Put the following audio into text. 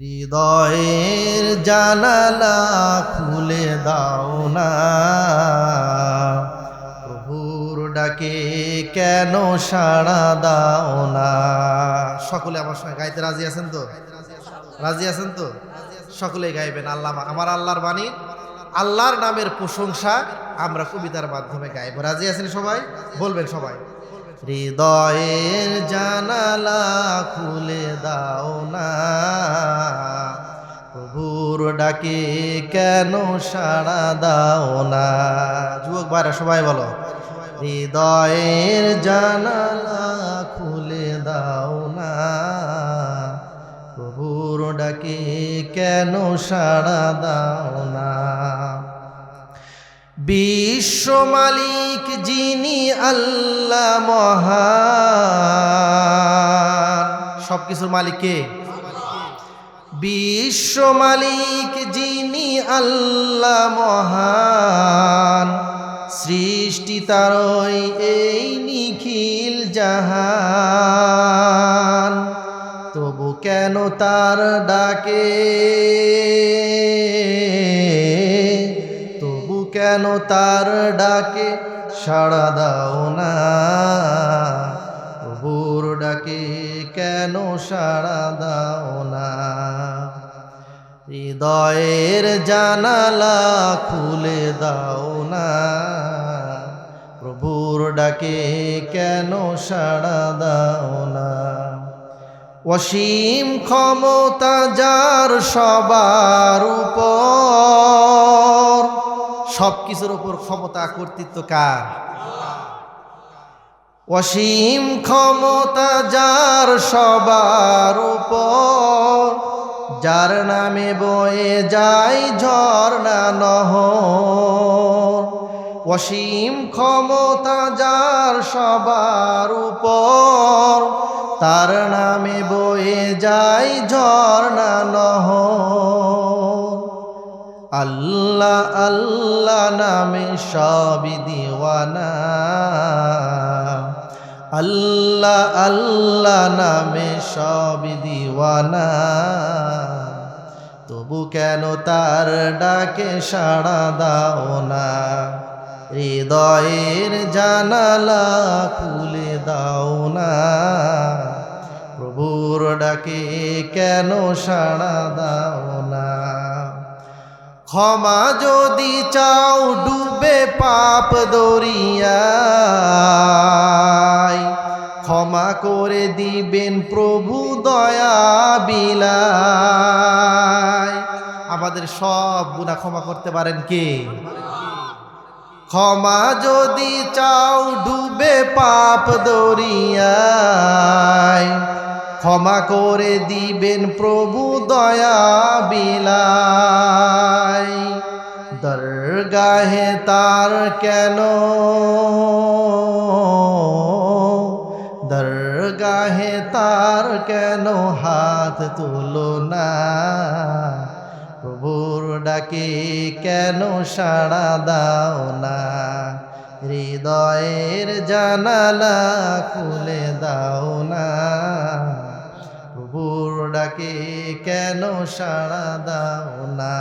হৃদয়ের জানালা খুলে দাও না। প্রভুর ডাকে কেন সাড়া দাও না? সকলে আমার সঙ্গে গাইতে রাজি আছেন তো? রাজি আছেন তো? সকলে গাইবেন আল্লাহ আমার আল্লাহর বাণী, আল্লাহর নামের প্রশংসা আমরা কবিতার মাধ্যমে গাইব। রাজি আছেন সবাই? বলবেন সবাই। হৃদয়ের জানালা খুলে দাও না। ডাকে কেন সাড়া দাও না? যুবক ভাইরা, সবাই বলো। হৃদয়ের জানালা খুলে দাও না। প্রভুর ডাকে কেন সাড়া দাও না? বিশ্ব মালিক যিনি আল্লাহ মহান। সব কিছুর মালিক কে? বিশ্ব মালিক যিনি আল্লাহ মহান, সৃষ্টি তারই এই নিখিল জাহান। তবু কেন তার ডাকে? তবু কেন তার ডাকে? সাড়া দাও না। প্রভুর ডাকে কেন সাড়া দাও না? হৃদয়ের জানালা খুলে দাও না। প্রভুর ডাকে কেন সাড়া দাও না? অসীম ক্ষমতা যার সবার উপর সব কিছুর উপর ক্ষমতা কর্তৃত্ব কার? অসীম ক্ষমতা যার সবার উপর, যার নামে বয়ে যায় ঝর্ণা নহর। অসীম ক্ষমতা যার সবার উপর, তার নামে বয়ে যায় ঝর্ণা নহ আল্লাহ আল্লাহ নামে সবই দিওয়ানা। আল্লাহ আল্লাহ নামে সবই দিওয়ানা। তবু কেন তার ডাকে সাড়া দাও না? হৃদয়ের জানালা খুলে দাও না। প্রভুর ডাকে কেন সাড়া দাও না? ক্ষমা যদি চাও, ডুবে পাপ করে দিবেন প্রভু দয়া বিলায়। আমাদের সব গুণা ক্ষমা করতে পারেন কে? ক্ষমা যদি চাও ডুবে পাপ দরিয়ায়, ক্ষমা করে দিবেন প্রভু দয়া বিলাই দরগাহে তার কেন দরগাহে তার কেন হাত তুলো না? প্রভুর ডাকে কেন সাড়া দাও না? হৃদয়ের জানালা খুলে দাও না। প্রভুর ডাকে কেন সাড়া দাও না?